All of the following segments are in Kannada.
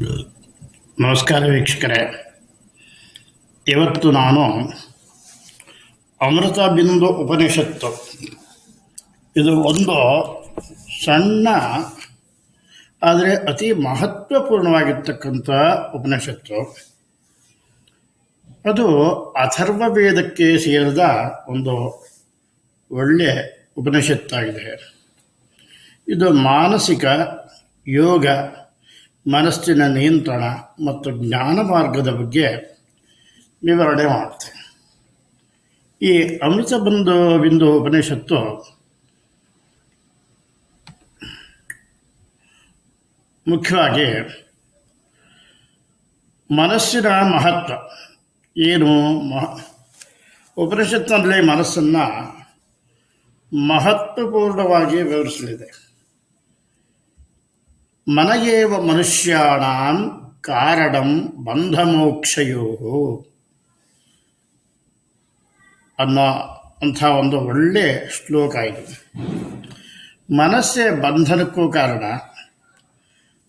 ನಮಸ್ಕಾರ ವೀಕ್ಷಕರೇ. ಇವತ್ತು ನಾನು ಅಮೃತ ಬಿಂದು ಉಪನಿಷತ್ತು. ಇದು ಒಂದು ಸಣ್ಣ, ಆದರೆ ಅತಿ ಮಹತ್ವಪೂರ್ಣವಾಗಿರ್ತಕ್ಕಂಥ ಉಪನಿಷತ್ತು. ಅದು ಅಥರ್ವ ವೇದಕ್ಕೆ ಸೇರಿದ ಒಂದು ಒಳ್ಳೆಯ ಉಪನಿಷತ್ತಾಗಿದೆ. ಇದು ಮಾನಸಿಕ ಯೋಗ ಮನಸ್ಸಿನ ನಿಯಂತ್ರಣ ಮತ್ತು ಜ್ಞಾನ ಮಾರ್ಗದ ಬಗ್ಗೆ ವಿವರಣೆ ಮಾಡುತ್ತೆ ಈ ಅಮೃತ ಬಂಧು ಬಿಂದು ಉಪನಿಷತ್ತು ಮುಖ್ಯವಾಗಿ ಮನಸ್ಸಿನ ಮಹತ್ವ ಏನು? ಮಹ ಉಪನಿಷತ್ತಿನಲ್ಲಿ ಮನಸ್ಸನ್ನು ಮಹತ್ವಪೂರ್ಣವಾಗಿ ವಿವರಿಸಲಿದೆ. ಮನಯೇವ ಮನುಷ್ಯಾಣಾಂ ಕಾರಣಂ ಬಂಧಮೋಕ್ಷಯೋ. ಅನ್ನೋ ಅಂಥ ಒಂದು ಒಳ್ಳೆ ಶ್ಲೋಕ ಇದು. ಮನಸ್ಸೇ ಬಂಧನಕ್ಕೂ ಕಾರಣ,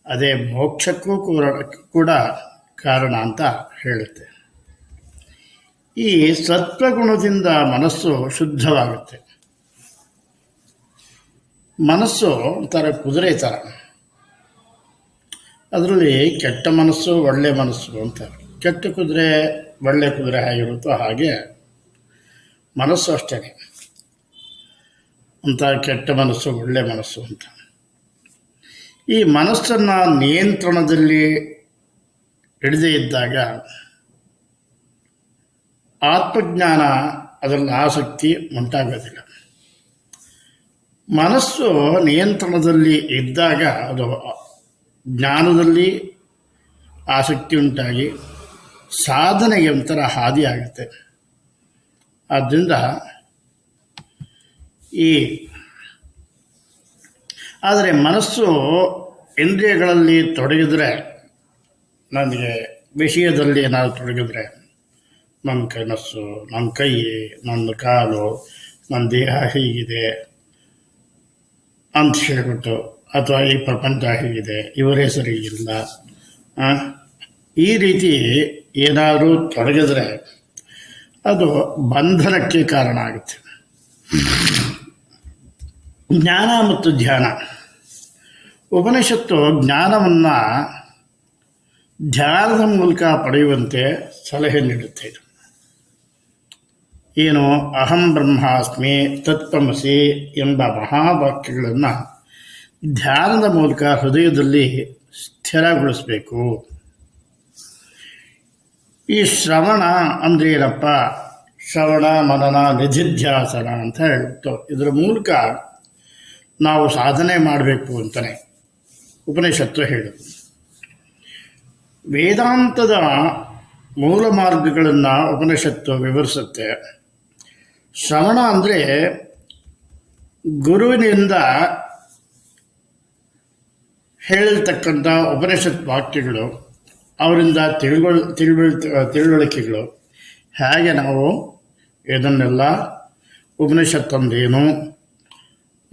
ಅದೇ ಮೋಕ್ಷಕ್ಕೂ ಕೂಡ ಕಾರಣ ಅಂತ ಹೇಳುತ್ತೆ. ಈ ಸತ್ವಗುಣದಿಂದ ಮನಸ್ಸು ಶುದ್ಧವಾಗುತ್ತೆ. ಮನಸ್ಸು ಒಂಥರ ಕುದುರೆ ಥರ. ಅದರಲ್ಲಿ ಕೆಟ್ಟ ಮನಸ್ಸು, ಒಳ್ಳೆ ಮನಸ್ಸು ಅಂತ. ಕೆಟ್ಟ ಕುದುರೆ, ಒಳ್ಳೆ ಕುದುರೆ ಹೇಗಿರುತ್ತೋ ಹಾಗೆ ಮನಸ್ಸು ಅಷ್ಟೇ ಅಂತ ಕೆಟ್ಟ ಮನಸ್ಸು, ಒಳ್ಳೆ ಮನಸ್ಸು ಅಂತ. ಈ ಮನಸ್ಸನ್ನು ನಿಯಂತ್ರಣದಲ್ಲಿ ಹಿಡಿದೇ ಇದ್ದಾಗ ಆತ್ಮಜ್ಞಾನ ಅದರಲ್ಲಿ ಆಸಕ್ತಿ ಉಂಟಾಗೋದಿಲ್ಲ. ಮನಸ್ಸು ನಿಯಂತ್ರಣದಲ್ಲಿ ಇದ್ದಾಗ ಅದು ಜ್ಞಾನದಲ್ಲಿ ಆಸಕ್ತಿ ಉಂಟಾಗಿ ಸಾಧನೆಗೆ ಒಂಥರ ಹಾದಿಯಾಗುತ್ತೆ ಆದ್ದರಿಂದ ಈ ಆದರೆ ಮನಸ್ಸು ಇಂದ್ರಿಯಗಳಲ್ಲಿ ತೊಡಗಿದರೆ, ನನಗೆ ವಿಷಯದಲ್ಲಿ ಏನಾದರೂ ತೊಡಗಿದರೆ ನನ್ನ ಕನಸು ನನ್ನ ಕೈ ನನ್ನ ಕಾಲು ನನ್ನ ದೇಹ ಹೀಗಿದೆ ಅಂತ ಹೇಳ್ಬಿಟ್ಟು ಅಥವಾ ಈ ಪ್ರಪಂಚ ಹೇಗಿದೆ, ಇವರ ಹೆಸರು ಇಲ್ಲ. ಈ ರೀತಿ ಏನಾದರೂ ತೊಡಗಿದ್ರೆ ಅದು ಬಂಧನಕ್ಕೆ ಕಾರಣ ಆಗುತ್ತೆ. ಜ್ಞಾನ ಮತ್ತು ಧ್ಯಾನ. ಉಪನಿಷತ್ತು ಜ್ಞಾನವನ್ನು ಧ್ಯಾನದ ಮೂಲಕ ಪಡೆಯುವಂತೆ ಸಲಹೆ ನೀಡುತ್ತೆ. ಏನು ಅಹಂ ಬ್ರಹ್ಮಾಸ್ಮಿ ತತ್ಪಮಸಿ ಎಂಬ ಮಹಾವಾಕ್ಯಗಳನ್ನು ಧ್ಯಾನದ ಮೂಲಕ ಹೃದಯದಲ್ಲಿ ಸ್ಥಿರಗೊಳಿಸಬೇಕು. ಈ ಶ್ರವಣ ಅಂದ್ರೆ ಏನಪ್ಪ? ಶ್ರವಣ, ಮನನ, ನಿಧಿಧ್ಯಾಸನ ಅಂತ ಹೇಳ್ತು ಇದರ ಮೂಲಕ ನಾವು ಸಾಧನೆ ಮಾಡಬೇಕು ಅಂತಲೇ ಉಪನಿಷತ್ತು ಹೇಳುದು ವೇದಾಂತದ ಮೂಲ ಮಾರ್ಗಗಳನ್ನು ಉಪನಿಷತ್ತು ವಿವರಿಸುತ್ತೆ. ಶ್ರವಣ ಅಂದರೆ ಗುರುವಿನಿಂದ ಹೇಳಿರ್ತಕ್ಕಂಥ ಉಪನಿಷತ್ ವಾಕ್ಯಗಳು ಅವರಿಂದ ತಿಳ್ಗೊಳ್ ತಿಳುವಳ್ ತಿಳುವಳಿಕೆಗಳು. ಹೇಗೆ ನಾವು ಇದನ್ನೆಲ್ಲ ಉಪನಿಷತ್ತಂದೇನು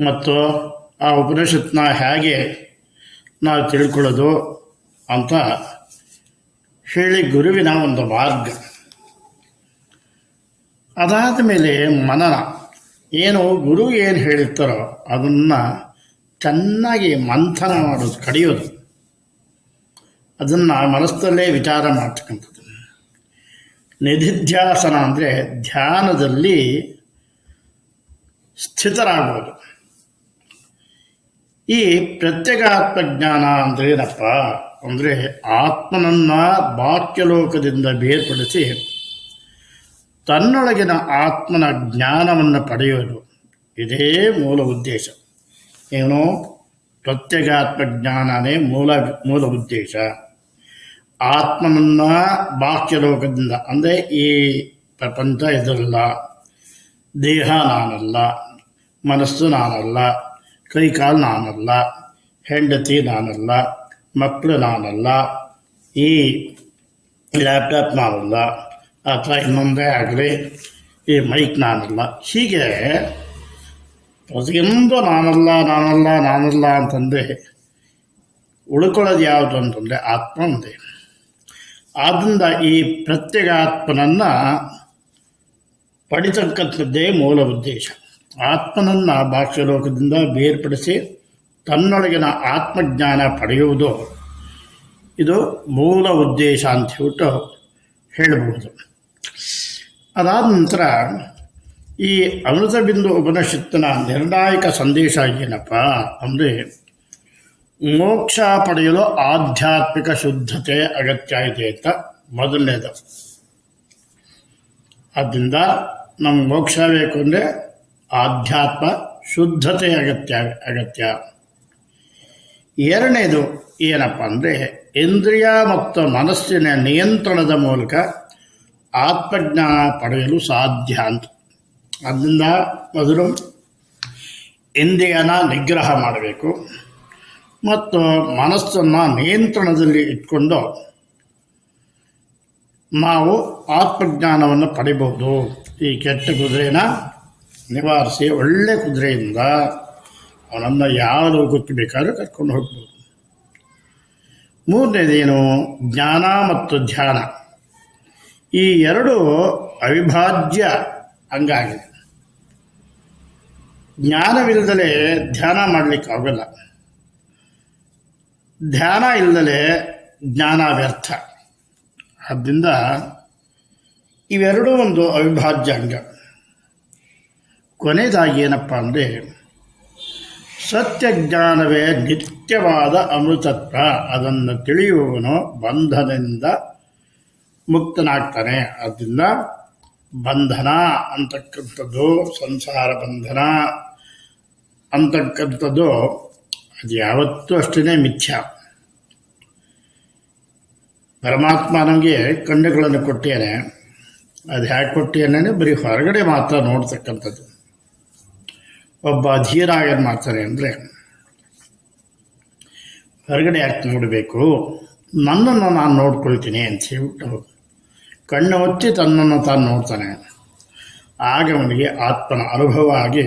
ಮತ್ತು ಆ ಉಪನಿಷತ್ನ ಹೇಗೆ ನಾವು ತಿಳ್ಕೊಳ್ಳೋದು ಅಂತ ಹೇಳಿ ಗುರುವಿನ ಒಂದು ಮಾರ್ಗ. ಅದಾದ ಮೇಲೆ ಮನನ. ಏನು ಗುರು ಏನು ಹೇಳಿರ್ತಾರೋ ಅದನ್ನು ಚೆನ್ನಾಗಿ ಮಂಥನ ಮಾಡೋದು, ಕಡಿಯೋದು. ಅದನ್ನು ಮನಸ್ಸಲ್ಲೇ ವಿಚಾರ ಮಾಡ್ತಕ್ಕಂಥದ್ದು. ನಿಧಿಧ್ಯಾಸನ ಅಂದರೆ ಧ್ಯಾನದಲ್ಲಿ ಸ್ಥಿತರಾಗುವುದು. ಈ ಪ್ರತ್ಯೇಕ ಜ್ಞಾನ ಅಂದ್ರೆ ಏನಪ್ಪ ಅಂದರೆ ಆತ್ಮನನ್ನ ಬಾಕ್ಯಲೋಕದಿಂದ ಬೇರ್ಪಡಿಸಿ ತನ್ನೊಳಗಿನ ಆತ್ಮನ ಜ್ಞಾನವನ್ನು ಪಡೆಯೋದು. ಇದೇ ಮೂಲ ಉದ್ದೇಶ. ಏನು ಪ್ರತ್ಯಗಾತ್ಮ ಜ್ಞಾನನೇ ಮೂಲ ಮೂಲ ಉದ್ದೇಶ. ಆತ್ಮನನ್ನ ಬಾಕ್ಯಲೋಕದಿಂದ ಅಂದರೆ ಈ ಪ್ರಪಂಚ ಇದರಲ್ಲ ದೇಹ ನಾನಲ್ಲ, ಮನಸ್ಸು ನಾನಲ್ಲ, ಕೈಕಾಲು ನಾನಲ್ಲ, ಹೆಂಡತಿ ನಾನಲ್ಲ, ಮಕ್ಕಳು ನಾನಲ್ಲ, ಈ ಲ್ಯಾಪ್ಟಾಪ್ ನಾನಲ್ಲ ಅಥವಾ ಇನ್ನೊಂದೇ ಆಗಲಿ, ಈ ಮೈಕ್ ನಾನಲ್ಲ. ಹೀಗೆ ಪ್ರತಿಯೊಂದು ನಾನಲ್ಲ ನಾನಲ್ಲ ನಾನಲ್ಲ ಅಂತಂದರೆ ಉಳ್ಕೊಳ್ಳೋದು ಯಾವುದು ಅಂತಂದರೆ ಆತ್ಮ ಒಂದೇ ಆದ್ದರಿಂದ ಈ ಪ್ರತ್ಯೇಗಾತ್ಮನನ್ನು ಪಡಿತಕ್ಕಂಥದ್ದೇ ಮೂಲ ಉದ್ದೇಶ. ಆತ್ಮನನ್ನು ಭಾಷ್ಯಲೋಕದಿಂದ ಬೇರ್ಪಡಿಸಿ ತನ್ನೊಳಗಿನ ಆತ್ಮಜ್ಞಾನ ಪಡೆಯುವುದು. ಇದು ಮೂಲ ಉದ್ದೇಶ ಅಂತ ಹೇಳ್ಬಿಟ್ಟು ಹೇಳಬಹುದು. ಅದಾದ ನಂತರ ಈ ಅಮೃತ ಬಿಂದು ಉಪನಿಷತ್ತಿನ ನಿರ್ಣಾಯಕ ಸಂದೇಶ ಏನಪ್ಪ ಅಂದರೆ ಮೋಕ್ಷ ಪಡೆಯಲು ಆಧ್ಯಾತ್ಮಿಕ ಶುದ್ಧತೆ ಅಗತ್ಯ ಇದೆ ಅಂತ ಮೊದಲನೇದು. ಆದ್ದರಿಂದ ನಮ್ಗೆ ಮೋಕ್ಷ ಬೇಕು ಅಂದರೆ ಆಧ್ಯಾತ್ಮ ಶುದ್ಧತೆ ಅಗತ್ಯ ಅಗತ್ಯ. ಎರಡನೇದು ಏನಪ್ಪ ಅಂದರೆ ಇಂದ್ರಿಯ ಮತ್ತು ಮನಸ್ಸಿನ ನಿಯಂತ್ರಣದ ಮೂಲಕ ಆತ್ಮಜ್ಞಾನ ಪಡೆಯಲು ಸಾಧ್ಯ ಅಂತ. ಅದರಿಂದ ಮೊದಲು ಇಂದ್ರಿಯನ ನಿಗ್ರಹ ಮಾಡಬೇಕು ಮತ್ತು ಮನಸ್ಸನ್ನು ನಿಯಂತ್ರಣದಲ್ಲಿ ಇಟ್ಕೊಂಡು ನಾವು ಆತ್ಮಜ್ಞಾನವನ್ನು ಪಡಿಬಹುದು. ಈ ಕೆಟ್ಟ ಕುದುರೆನ ನಿವಾರಿಸಿ ಒಳ್ಳೆ ಕುದುರೆಯಿಂದ ಅವನನ್ನು ಯಾವ ಲೋಕಕ್ಕೆ ಬೇಕಾದ್ರೂ ಕರ್ಕೊಂಡು ಹೋಗ್ಬೋದು. ಮೂರನೇದೇನು ಜ್ಞಾನ ಮತ್ತು ಧ್ಯಾನ. ಈ ಎರಡು ಅವಿಭಾಜ್ಯ ಅಂಗ ಆಗಿದೆ ಜ್ಞಾನವಿಲ್ಲದಲೇ ಧ್ಯಾನ ಮಾಡಲಿಕ್ಕಾಗಲ್ಲ. ಧ್ಯಾನ ಇಲ್ಲದಲೆ ಜ್ಞಾನ ವ್ಯರ್ಥ. ಆದ್ದರಿಂದ ಇವೆರಡೂ ಒಂದು ಅವಿಭಾಜ್ಯ ಅಂಗ. ಕೊನೆಯದಾಗಿ ಏನಪ್ಪ ಅಂದರೆ, ಸತ್ಯಜ್ಞಾನವೇ ನಿತ್ಯವಾದ ಅಮೃತತ್ವ. ಅದನ್ನು ತಿಳಿಯುವವನು ಬಂಧನದಿಂದ ಮುಕ್ತನಾಗ್ತಾನೆ. ಆದ್ದರಿಂದ ಬಂಧನ ಅಂತಕ್ಕಂಥದ್ದು, ಸಂಸಾರ ಬಂಧನ ಅಂತಕ್ಕಂಥದ್ದು ಅದು ಯಾವತ್ತೂ ಅಷ್ಟೇ ಮಿಥ್ಯ. ಪರಮಾತ್ಮ ನಮಗೆ ಕಣ್ಣುಗಳನ್ನು ಕೊಟ್ಟಿಯಾನೆ ಅದು ಹೇಗೆ ಕೊಟ್ಟಿಯಾನೆ ಬರೀ ಹೊರಗಡೆ ಮಾತ್ರ ನೋಡ್ತಕ್ಕಂಥದ್ದು. ಒಬ್ಬ ಅಧೀನ ಏನು ಮಾಡ್ತಾರೆ ಅಂದರೆ, ಹೊರಗಡೆ ಯಾಕೆ ನೋಡಬೇಕು? ನನ್ನನ್ನು ನಾನು ನೋಡ್ಕೊಳ್ತೀನಿ ಅಂತ ಹೇಳ್ಬಿಟ್ಟು ಕಣ್ಣು ಒತ್ತಿ ತನ್ನನ್ನು ತಾನು ನೋಡ್ತಾನೆ. ಆಗ ಅವನಿಗೆ ಆತ್ಮನ ಅನುಭವ ಆಗಿ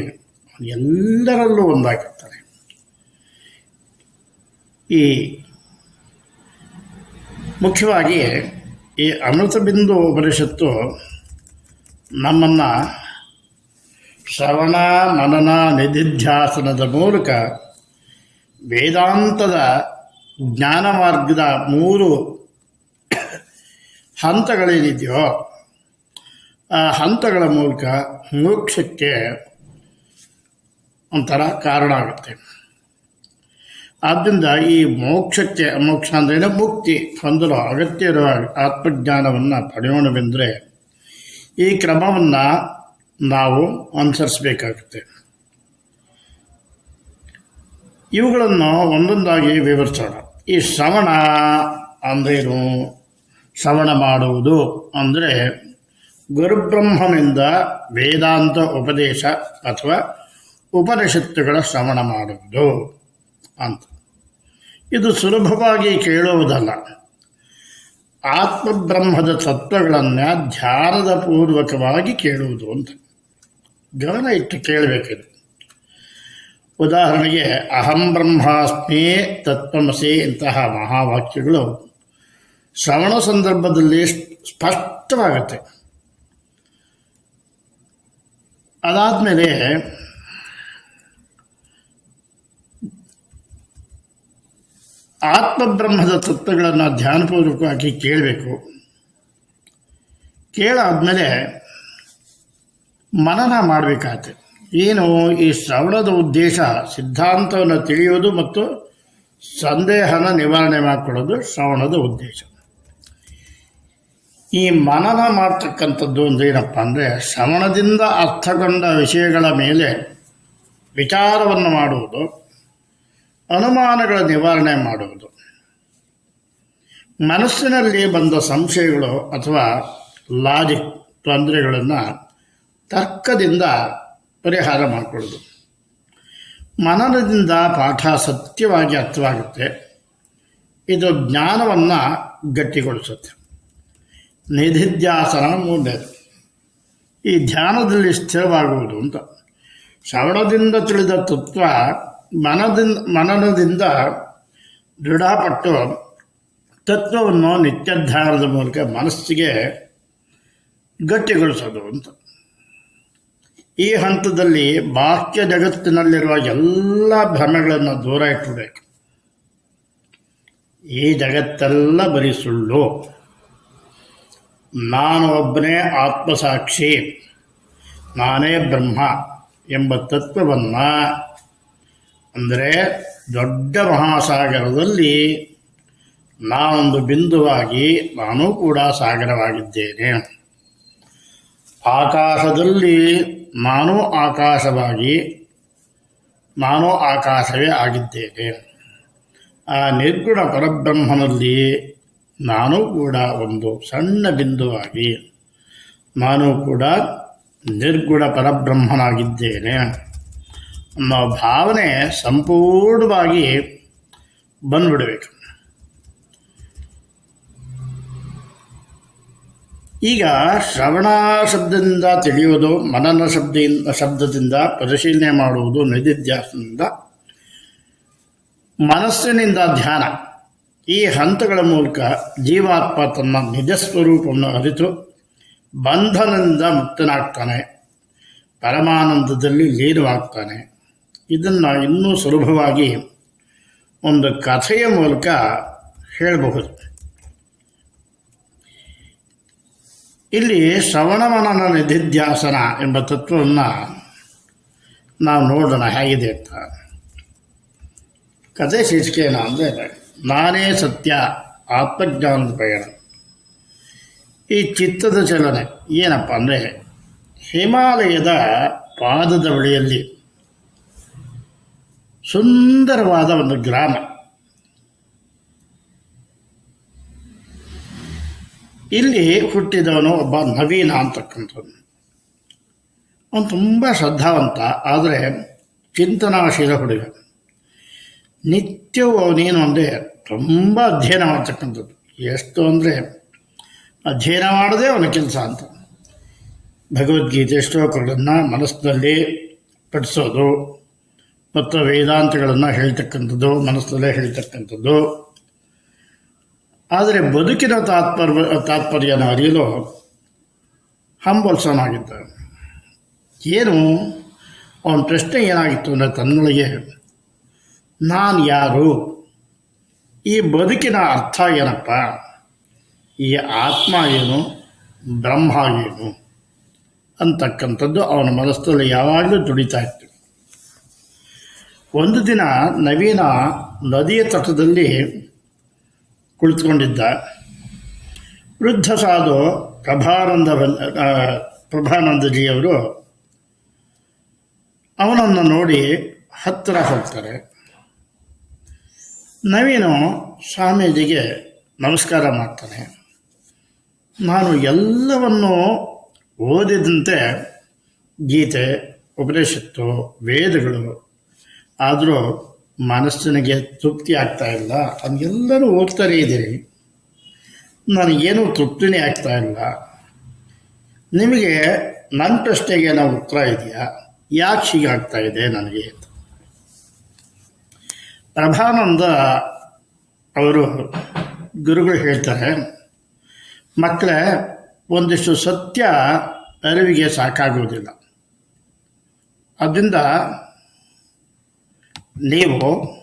ಎಲ್ಲರಲ್ಲೂ ಒಂದಾಗಿರ್ತಾನೆ ಈ ಮುಖ್ಯವಾಗಿ ಈ ಅಮೃತ ಬಿಂದು ಉಪನಿಷತ್ತು ನಮ್ಮನ್ನು ಶ್ರವಣ, ಮನನ, ನಿಧಿಧ್ಯಾಸನದ ಮೂಲಕ ವೇದಾಂತದ ಜ್ಞಾನ ಮಾರ್ಗದ ಮೂರು ಹಂತಗಳೇನಿದೆಯೋ, ಆ ಹಂತಗಳ ಮೂಲಕ ಮೋಕ್ಷಕ್ಕೆ ಒಂಥರ ಕಾರಣ ಆಗುತ್ತೆ. ಆದ್ದರಿಂದ ಈ ಮೋಕ್ಷಕ್ಕೆ, ಮೋಕ್ಷ ಅಂದ್ರೇನೆ ಮುಕ್ತಿ. ಹೊಂದಲು ಅಗತ್ಯ ಇರುವ ಆತ್ಮಜ್ಞಾನವನ್ನು ಪಡೆಯೋಣವೆಂದರೆ ಈ ಕ್ರಮವನ್ನು ನಾವು ಅನುಸರಿಸಬೇಕಾಗುತ್ತೆ. ಇವುಗಳನ್ನು ಒಂದೊಂದಾಗಿ ವಿವರಿಸೋಣ. ಈ ಶ್ರವಣ ಅಂದ್ರೇನು? ಶ್ರವಣ ಮಾಡುವುದು ಅಂದರೆ ಗುರುಬ್ರಹ್ಮನಿಂದ ವೇದಾಂತ ಉಪದೇಶ ಅಥವಾ ಉಪನಿಷತ್ತುಗಳ ಶ್ರವಣ ಮಾಡುವುದು ಅಂತ. ಇದು ಸುಲಭವಾಗಿ ಕೇಳುವುದಲ್ಲ. ಆತ್ಮಬ್ರಹ್ಮದ ತತ್ವಗಳನ್ನು ಧ್ಯಾನದ ಪೂರ್ವಕವಾಗಿ ಕೇಳುವುದು ಅಂತ. ಗಮನ ಇಟ್ಟು ಕೇಳಬೇಕಿದೆ. ಉದಾಹರಣೆಗೆ, ಅಹಂ ಬ್ರಹ್ಮಾಸ್ಮಿ ತತ್ವಮಸಿ ಇಂತಹ ಮಹಾವಾಕ್ಯಗಳು ಶ್ರವಣ ಸಂದರ್ಭದಲ್ಲಿ ಸ್ಪಷ್ಟವಾಗುತ್ತೆ. ಅದಾದಮೇಲೆ ಆತ್ಮಬ್ರಹ್ಮದ ತತ್ವಗಳನ್ನು ಧ್ಯಾನಪೂರ್ವಕವಾಗಿ ಕೇಳಬೇಕು. ಕೇಳಾದಮೇಲೆ ಮನನ ಮಾಡಬೇಕಾಗತ್ತೆ. ಏನು ಈ ಶ್ರವಣದ ಉದ್ದೇಶ ಸಿದ್ಧಾಂತವನ್ನು ತಿಳಿಯೋದು ಮತ್ತು ಸಂದೇಹನ ನಿವಾರಣೆ ಮಾಡಿಕೊಳ್ಳೋದು ಶ್ರವಣದ ಉದ್ದೇಶ. ಈ ಮನನ ಮಾಡ್ತಕ್ಕಂಥದ್ದು ಒಂದು ಏನಪ್ಪ ಅಂದರೆ ಶ್ರವಣದಿಂದ ಅರ್ಥಗೊಂಡ ವಿಷಯಗಳ ಮೇಲೆ ವಿಚಾರವನ್ನು ಮಾಡುವುದು. ಅನುಮಾನಗಳ ನಿವಾರಣೆ ಮಾಡುವುದು. ಮನಸ್ಸಿನಲ್ಲಿ ಬಂದ ಸಂಶಯಗಳು ಅಥವಾ ಲಾಜಿಕ್ ತೊಂದರೆಗಳನ್ನು ತರ್ಕದಿಂದ ಪರಿಹಾರ ಮಾಡಿಕೊಳ್ಳೋದು. ಮನನದಿಂದ ಪಾಠ ಸತ್ಯವಾಗಿ ಅರ್ಥವಾಗುತ್ತೆ. ಇದು ಜ್ಞಾನವನ್ನು ಗಟ್ಟಿಗೊಳಿಸುತ್ತೆ. ನಿಧಿಧ್ಯಾಸನ ಮೂರನೇದು ಈ ಧ್ಯಾನದಲ್ಲಿ ಸ್ಥಿರವಾಗುವುದು ಅಂತ. ಶ್ರವಣದಿಂದ ತಿಳಿದ ತತ್ವ ಮನದಿಂದ, ಮನನದಿಂದ ದೃಢಪಟ್ಟು ತತ್ವವನ್ನು ನಿತ್ಯಧ್ಯಾನದ ಮೂಲಕ ಮನಸ್ಸಿಗೆ ಗಟ್ಟಿಗೊಳಿಸೋದು ಅಂತ. ಈ ಹಂತದಲ್ಲಿ ಬಾಹ್ಯ ಜಗತ್ತಿನಲ್ಲಿರುವ ಎಲ್ಲ ಭ್ರಮೆಗಳನ್ನು ದೂರ ಇಟ್ಟಬೇಕು ಈ ಜಗತ್ತೆಲ್ಲ ಬರೀ ಸುಳ್ಳು. ನಾನು ಒಬ್ಬನೇ ಆತ್ಮಸಾಕ್ಷಿ, ನಾನೇ ಬ್ರಹ್ಮ ಎಂಬ ತತ್ವವನ್ನು ಅಂದರೆ ದೊಡ್ಡ ಮಹಾಸಾಗರದಲ್ಲಿ ನಾನೊಂದು ಬಿಂದುವಾಗಿ ನಾನು ಕೂಡ ಸಾಗರವಾಗಿದ್ದೇನೆ. ಆಕಾಶದಲ್ಲಿ ನಾನು ಆಕಾಶವಾಗಿ, ನಾನು ಆಕಾಶವೇ ಆಗಿದ್ದೇನೆ. ಆ ನಿರ್ಗುಣ ಪರಬ್ರಹ್ಮನಲ್ಲಿ ನಾನು ಕೂಡ ಒಂದು ಸಣ್ಣ ಬಿಂದುವಾಗಿ, ನಾನು ಕೂಡ ನಿರ್ಗುಣ ಪರಬ್ರಹ್ಮನಾಗಿದ್ದೇನೆ. ಅನ್ನೋ ಭಾವನೆ ಸಂಪೂರ್ಣವಾಗಿ ಬಂದ್ಬಿಡಬೇಕು. ಈಗ ಶ್ರವಣ ಶಬ್ದದಿಂದ ತಿಳಿಯುವುದು ಮನನ ಶಬ್ದ ಶಬ್ದದಿಂದ ಪರಿಶೀಲನೆ ಮಾಡುವುದು ನಿಧಿಧ್ಯಾಸದಿಂದ ಮನಸ್ಸಿನಿಂದ ಧ್ಯಾನ. ಈ ಹಂತಗಳ ಮೂಲಕ ಜೀವಾತ್ಮ ತನ್ನ ನಿಜ ಸ್ವರೂಪವನ್ನು ಅರಿತು, ಬಂಧನದಿಂದ ಮುಕ್ತನಾಗ್ತಾನೆ, ಪರಮಾನಂದದಲ್ಲಿ ಲೀನವಾಗ್ತಾನೆ. ಇದನ್ನು ಇನ್ನೂ ಸುಲಭವಾಗಿ ಒಂದು ಕಥೆಯ ಮೂಲಕ ಹೇಳಬಹುದು. ಇಲ್ಲಿ ಶ್ರವಣಮನನ ನಿಧಿಧ್ಯಾಸನ ಎಂಬ ತತ್ವವನ್ನು ನಾವು ನೋಡೋಣ ಹೇಗಿದೆ ಅಂತ. ಕಥೆ ಏನು ಅಂದರೆ, ನಾನೇ ಸತ್ಯ, ಆತ್ಮಜ್ಞಾನದ ಪಯಣ. ಈ ಚಿತ್ತದ ಚಲನೆ ಏನಪ್ಪ ಅಂದರೆ, ಹಿಮಾಲಯದ ಪಾದದ ಬಳಿಯಲ್ಲಿ ಸುಂದರವಾದ ಒಂದು ಗ್ರಾಮ. ಇಲ್ಲಿ ಹುಟ್ಟಿದವನು ಒಬ್ಬ ನವೀನ ಅಂತಕ್ಕಂಥವನು ಅವನು ತುಂಬ ಶ್ರದ್ಧಾವಂತ, ಆದರೆ ಚಿಂತನಾಶೀಲ ಹುಡುಗ. ನಿತ್ಯವೂ ಅವನೇನು ಅಂದರೆ ತುಂಬ ಅಧ್ಯಯನ ಮಾಡ್ತಕ್ಕಂಥದ್ದು. ಎಷ್ಟು ಅಂದರೆ ಅಧ್ಯಯನ ಮಾಡದೇ ಅವನ ಕೆಲಸ ಅಂತ. ಭಗವದ್ಗೀತೆ ಶ್ಲೋಕಗಳನ್ನು ಮನಸ್ಸಿನಲ್ಲಿ ಪಠಿಸೋದು ಮತ್ತು ವೇದಾಂತಗಳನ್ನು ಹೇಳ್ತಕ್ಕಂಥದ್ದು, ಮನಸ್ಸಲ್ಲೇ ಹೇಳ್ತಕ್ಕಂಥದ್ದು. ಆದರೆ ಬದುಕಿನ ತಾತ್ಪರ್ಯ ತಾತ್ಪರ್ಯನ ಅರಿಯಲು ಹಂಬಲ್ಸನಾಗಿದ್ದ ಏನು? ಅವನ ಪ್ರಶ್ನೆ ಏನಾಗಿತ್ತು ಅಂದರೆ ತನ್ನೊಳಗೆ ನಾನು ಯಾರು? ಈ ಬದುಕಿನ ಅರ್ಥ ಏನಪ್ಪ? ಈ ಆತ್ಮ ಏನು? ಬ್ರಹ್ಮ ಏನು? ಅಂತಕ್ಕಂಥದ್ದು ಅವನ ಮನಸ್ಸಲ್ಲಿ ಯಾವಾಗಲೂ ದುಡಿತಾ ಇತ್ತು. ಒಂದು ದಿನ ನವೀನ ನದಿಯ ತಟದಲ್ಲಿ ಕುಳಿತುಕೊಂಡಿದ್ದ. ವೃದ್ಧ ಸಾಧು ಪ್ರಭಾನಂದ ಪ್ರಭಾನಂದಜಿಯವರು ಅವನನ್ನು ನೋಡಿ ಹತ್ತಿರ ಹೋಗ್ತಾರೆ. ನವೀನು ಸ್ವಾಮೀಜಿಗೆ ನಮಸ್ಕಾರ ಮಾಡ್ತಾನೆ. ನಾನು ಎಲ್ಲವನ್ನೂ ಓದಿದಂತೆ ಗೀತೆ, ಉಪನಿಷತ್ತು, ವೇದಗಳು ಆದರೂ ಮನಸ್ಸಿನಿಗೆ ತೃಪ್ತಿ ಆಗ್ತಾ ಇಲ್ಲ. ಅದೆಲ್ಲರೂ ಓದ್ತಾನೇ ಇದ್ದೀರಿ. ನನಗೇನು ತೃಪ್ತಿನೇ ಆಗ್ತಾ ಇಲ್ಲ. ನಿಮಗೆ ನನ್ನ ಪ್ರಶ್ನೆಗೆ ಏನೋ ಉತ್ತರ ಇದೆಯಾ? ಯಾಕೆ ಹೀಗಾಗ್ತಾ ಇದೆ ನನಗೆ ಪ್ರಭಾನಂದ ಅವರು ಗುರುಗಳು ಹೇಳ್ತಾರೆ ಮಕ್ಕಳೇ ಒಂದಿಷ್ಟು ಸತ್ಯ ಅರಿವಿಗೆ ಸಾಕಾಗುವುದಿಲ್ಲ ಅದರಿಂದ ನೀವು